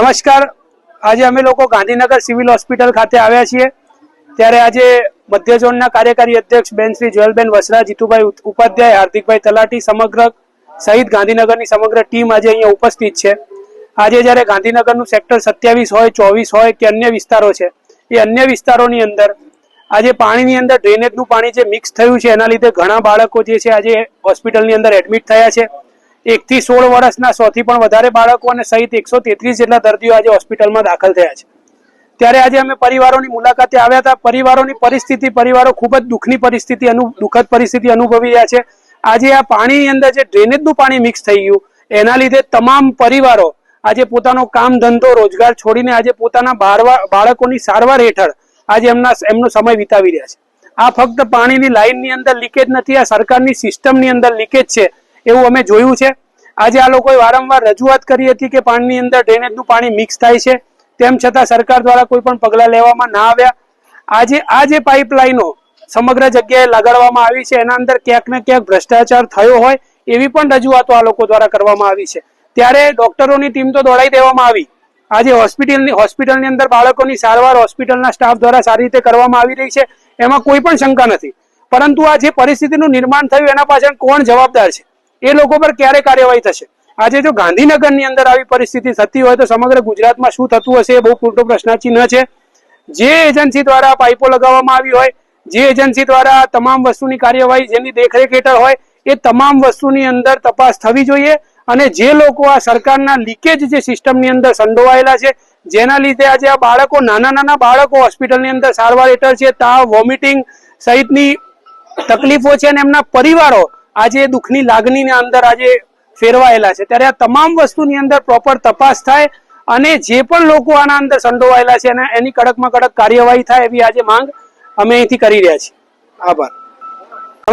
નમસ્કાર. આજે અમે લોકો ગાંધીનગર સિવિલ હોસ્પિટલ ખાતે આવ્યા છીએ. ત્યારે આજે મધ્ય ઝોનના કાર્યકારી અધ્યક્ષ બેન શ્રી જોયલબેન વસરા, જીતુભાઈ ઉપાધ્યાય, હાર્દિકભાઈ તલાટી સમગ્ર સહિત ગાંધીનગરની સમગ્ર ટીમ આજે અહીંયા ઉપસ્થિત છે. આજે જ્યારે ગાંધીનગરનું સેક્ટર સત્યાવીસ હોય, ચોવીસ હોય કે અન્ય વિસ્તારો છે, એ અન્ય વિસ્તારોની અંદર આજે પાણીની અંદર ડ્રેનેજનું પાણી જે મિક્સ થયું છે, એના લીધે ઘણા બાળકો જે છે આજે હોસ્પિટલની અંદર એડમિટ થયા છે. એકથી સોળ વર્ષના સોથી પણ વધારે બાળકો અને સહિત એકસો તેત્રીસ જેટલા દર્દીઓ આજે હોસ્પિટલમાં દાખલ થયા છે. ત્યારે આજે અમે પરિવારોની મુલાકાતે આવ્યા હતા. પરિવારોની પરિસ્થિતિ, પરિવારો ખૂબ જ દુઃખની પરિસ્થિતિ અનુ, દુઃખદ પરિસ્થિતિ અનુભવી રહ્યા છે. આજે આ પાણીની અંદર જે ડ્રેનેજનું પાણી મિક્સ થઈ ગયું, એના લીધે તમામ પરિવારો આજે પોતાનો કામ, ધંધો, રોજગાર છોડીને આજે પોતાના બાળકોની સારવાર હેઠળ આજે એમના, એમનો સમય વિતાવી રહ્યા છે. આ ફક્ત પાણીની લાઇનની અંદર લીકેજ નથી, આ સરકારની સિસ્ટમની અંદર લીકેજ છે. એવું અમે જોયું છે. આજે આ લોકોએ વારંવાર રજૂઆત કરી હતી કે પાણીની અંદર ડ્રેનેજનું પાણી મિક્સ થાય છે. તેમ છતાં સરકાર દ્વારા કોઈ પણ પગલાં લેવામાં ના આવ્યા. આજે આ જે પાઇપલાઇનો સમગ્ર જગ્યાએ લગાડવામાં આવી છે, એના અંદર ક્યાંક ને ક્યાંક ભ્રષ્ટાચાર થયો હોય એવી પણ રજૂઆતો આ લોકો દ્વારા કરવામાં આવી છે. ત્યારે ડોક્ટરોની ટીમ તો દોડાઈ દેવામાં આવી. આજે હોસ્પિટલની હોસ્પિટલની અંદર બાળકોની સારવાર હોસ્પિટલના સ્ટાફ દ્વારા સારી રીતે કરવામાં આવી રહી છે. એમાં કોઈ પણ શંકા નથી. પરંતુ આ જે પરિસ્થિતિનું નિર્માણ થયું એના પાછળ કોણ જવાબદાર છે? એ લોકો પર ક્યારે કાર્યવાહી થશે? આજે જો ગાંધીનગરની અંદર આવી પરિસ્થિતિ થતી હોય તો સમગ્ર ગુજરાતમાં શું થતું હશે એ બહુ મોટો પ્રશ્નચિહ્ન છે. જે એજન્સી દ્વારા પાઇપો લગાવવામાં આવી હોય, જે એજન્સી દ્વારા તમામ વસ્તુની કાર્યવાહી, જેની દેખરેખ હેઠળ હોય, એ તમામ વસ્તુની અંદર તપાસ થવી જોઈએ અને જે લોકો આ સરકારના લીકેજ જે સિસ્ટમની અંદર સંડોવાયેલા છે, જેના લીધે આજે આ બાળકો, નાના નાના બાળકો હોસ્પિટલની અંદર સારવાર હેઠળ છે, તાવ, વોમિટિંગ સહિતની તકલીફો છે અને એમના પરિવારો આજે દુઃખની લાગણીની અંદર આજે ફેરવાયેલા છે. ત્યારે આ તમામ વસ્તુની અંદર પ્રોપર તપાસ થાય અને જે પણ લોકો આના અંદર સંડોવાયેલા છે અને એની કડકમાં કડક કાર્યવાહી થાય એવી આજે માંગ અમે અહીંથી કરી રહ્યા છીએ. આભાર.